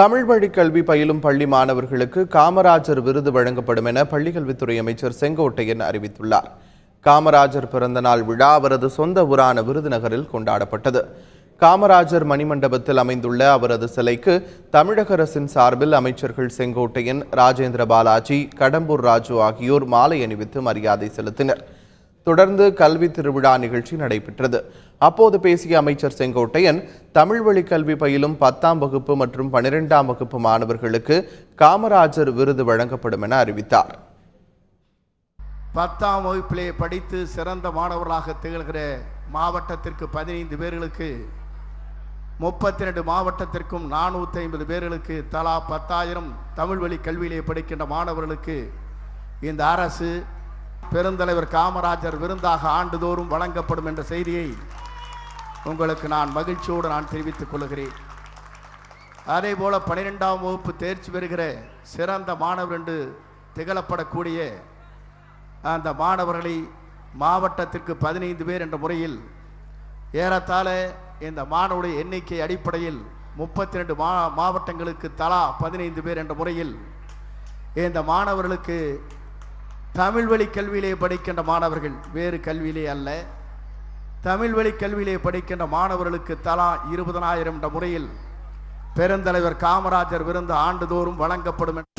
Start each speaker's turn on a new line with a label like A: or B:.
A: தமிழ் வழி கல்வி பயிலும் பள்ளி மாணவர்களுக்கு காமராஜர் விருது வழங்கப்படும் என பள்ளிக்கல்வித்துறை அமைச்சர் செங்கோட்டையன் அறிவித்துள்ளார். காமராஜர் பிறந்தநாள் விழா அவரது சொந்த ஊரான விருதுநகரில் கொண்டாடப்பட்டது. காமராஜர் மணிமண்டபத்தில் அமைந்துள்ள அவரது சிலைக்கு தமிழக அரசின் சார்பில் அமைச்சர்கள் செங்கோட்டையன் ராஜேந்திர பாலாஜி கடம்பூர் ராஜு ஆகியோர் மாலை அணிவித்து மரியாதை செலுத்தினர். தொடர்ந்து கல்வி திருவிழா நிகழ்ச்சி நடைபெற்றது. அப்போது பேசிய அமைச்சர் செங்கோட்டையன் தமிழ் வழி கல்வி பயிலும் பத்தாம் வகுப்பு மற்றும் பனிரெண்டாம் வகுப்பு மாணவர்களுக்கு காமராஜர் விருது வழங்கப்படும் என அறிவித்தார்.
B: பத்தாம் வகுப்பிலே படித்து சிறந்த மாணவர்களாக திகழ்கிற மாவட்டத்திற்கு பதினைந்து பேர்களுக்கு முப்பத்தி ரெண்டு மாவட்டத்திற்கும் நானூற்றி ஐம்பது பேர்களுக்கு தலா பத்தாயிரம் தமிழ் வழி கல்வியிலே படிக்கின்ற மாணவர்களுக்கு இந்த அரசு பெருந்தலைவர் காமராஜர் விருந்தாக ஆண்டுதோறும் வழங்கப்படும் என்ற செய்தியை உங்களுக்கு நான் மகிழ்ச்சியோடு நான் தெரிவித்துக் கொள்கிறேன். அதே போல பன்னிரெண்டாம் வகுப்பு தேர்ச்சி பெறுகிற சிறந்த மாணவர் என்று திகழப்படக்கூடிய அந்த மாணவர்களை மாவட்டத்திற்கு பதினைந்து பேர் என்ற முறையில் ஏறத்தாழ இந்த மாணவருடைய எண்ணிக்கை அடிப்படையில் முப்பத்தி ரெண்டு மா மாவட்டங்களுக்கு தலா பதினைந்து பேர் என்ற முறையில் இந்த மாணவர்களுக்கு தமிழ் வழி கல்வியிலே படிக்கின்ற மாணவர்கள் வேறு கல்வியிலே அல்ல. தமிழ் வழி கல்வியிலே படிக்கின்ற மாணவர்களுக்கு தலா இருபதனாயிரம் என்ற முறையில் பெருந்தலைவர் காமராஜர் விருந்து ஆண்டுதோறும் வழங்கப்படும் என்று